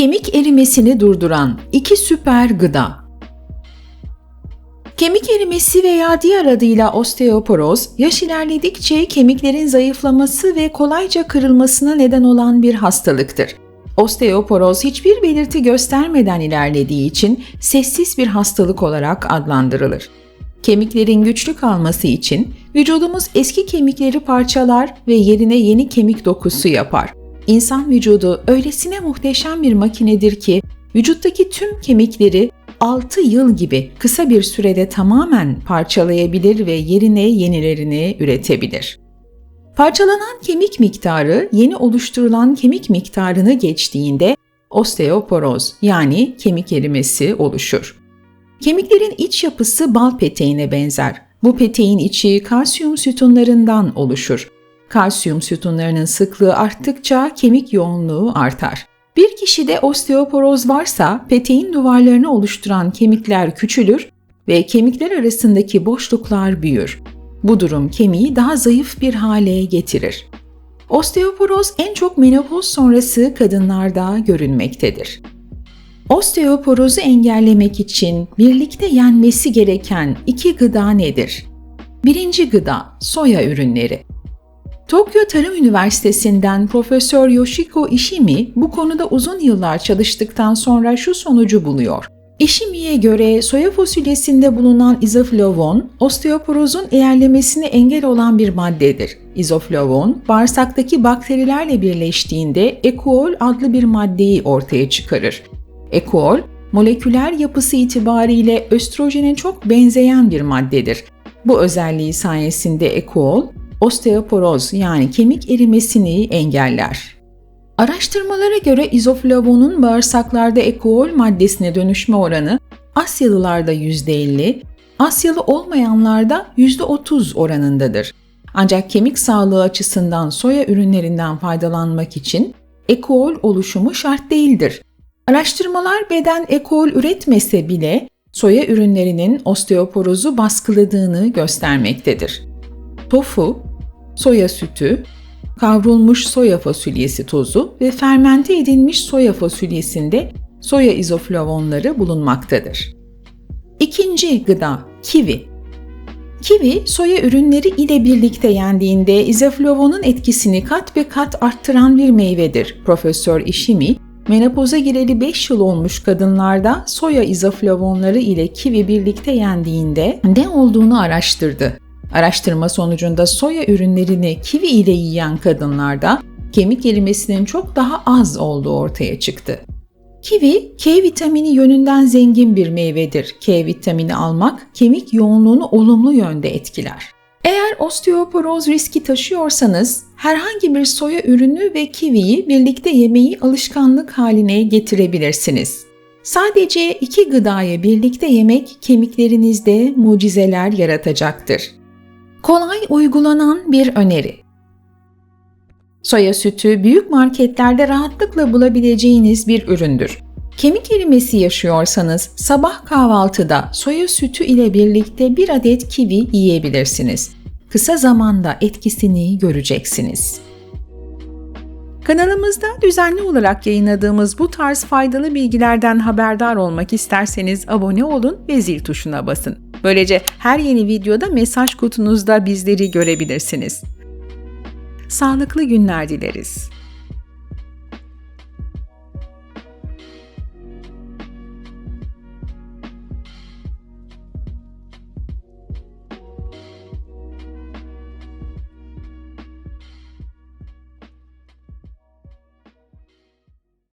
Kemik erimesini durduran iki süper gıda. Kemik erimesi veya diğer adıyla osteoporoz, yaş ilerledikçe kemiklerin zayıflaması ve kolayca kırılmasına neden olan bir hastalıktır. Osteoporoz hiçbir belirti göstermeden ilerlediği için sessiz bir hastalık olarak adlandırılır. Kemiklerin güçlü kalması için vücudumuz eski kemikleri parçalar ve yerine yeni kemik dokusu yapar. İnsan vücudu öylesine muhteşem bir makinedir ki vücuttaki tüm kemikleri 6 yıl gibi kısa bir sürede tamamen parçalayabilir ve yerine yenilerini üretebilir. Parçalanan kemik miktarı yeni oluşturulan kemik miktarını geçtiğinde osteoporoz yani kemik erimesi oluşur. Kemiklerin iç yapısı bal peteğine benzer. Bu peteğin içi kalsiyum sütunlarından oluşur. Kalsiyum sütunlarının sıklığı arttıkça kemik yoğunluğu artar. Bir kişide osteoporoz varsa peteğin duvarlarını oluşturan kemikler küçülür ve kemikler arasındaki boşluklar büyür. Bu durum kemiği daha zayıf bir hale getirir. Osteoporoz en çok menopoz sonrası kadınlarda görünmektedir. Osteoporozu engellemek için birlikte yenmesi gereken iki gıda nedir? Birinci gıda soya ürünleri. Tokyo Tarım Üniversitesi'nden Profesör Yoshiko Ishimi bu konuda uzun yıllar çalıştıktan sonra şu sonucu buluyor. Ishimi'ye göre soya fasulyesinde bulunan izoflavon, osteoporozun ilerlemesine engel olan bir maddedir. İzoflavon, bağırsaktaki bakterilerle birleştiğinde ekuol adlı bir maddeyi ortaya çıkarır. Ekuol, moleküler yapısı itibariyle östrojene çok benzeyen bir maddedir. Bu özelliği sayesinde ekuol, osteoporoz yani kemik erimesini engeller. Araştırmalara göre izoflavonun bağırsaklarda ekuol maddesine dönüşme oranı Asyalılarda %50, Asyalı olmayanlarda %30 oranındadır. Ancak kemik sağlığı açısından soya ürünlerinden faydalanmak için ekuol oluşumu şart değildir. Araştırmalar beden ekol üretmese bile soya ürünlerinin osteoporozu baskıladığını göstermektedir. Tofu, soya sütü, kavrulmuş soya fasulyesi tozu ve fermente edilmiş soya fasulyesinde soya izoflavonları bulunmaktadır. İkinci gıda kivi. Kivi, soya ürünleri ile birlikte yendiğinde izoflavonun etkisini kat ve kat arttıran bir meyvedir. Profesör Ishimi, Menopoza gireli 5 yıl olmuş kadınlarda soya izoflavonları ile kivi birlikte yendiğinde ne olduğunu araştırdı. Araştırma sonucunda soya ürünlerini kivi ile yiyen kadınlarda kemik erimesinin çok daha az olduğu ortaya çıktı. Kivi, K vitamini yönünden zengin bir meyvedir. K vitamini almak kemik yoğunluğunu olumlu yönde etkiler. Eğer osteoporoz riski taşıyorsanız herhangi bir soya ürünü ve kiviyi birlikte yemeyi alışkanlık haline getirebilirsiniz. Sadece iki gıdayı birlikte yemek kemiklerinizde mucizeler yaratacaktır. Kolay uygulanan bir öneri. Soya sütü büyük marketlerde rahatlıkla bulabileceğiniz bir üründür. Kemik erimesi yaşıyorsanız sabah kahvaltıda soya sütü ile birlikte bir adet kivi yiyebilirsiniz. Kısa zamanda etkisini göreceksiniz. Kanalımızda düzenli olarak yayınladığımız bu tarz faydalı bilgilerden haberdar olmak isterseniz abone olun ve zil tuşuna basın. Böylece her yeni videoda mesaj kutunuzda bizleri görebilirsiniz. Sağlıklı günler dileriz.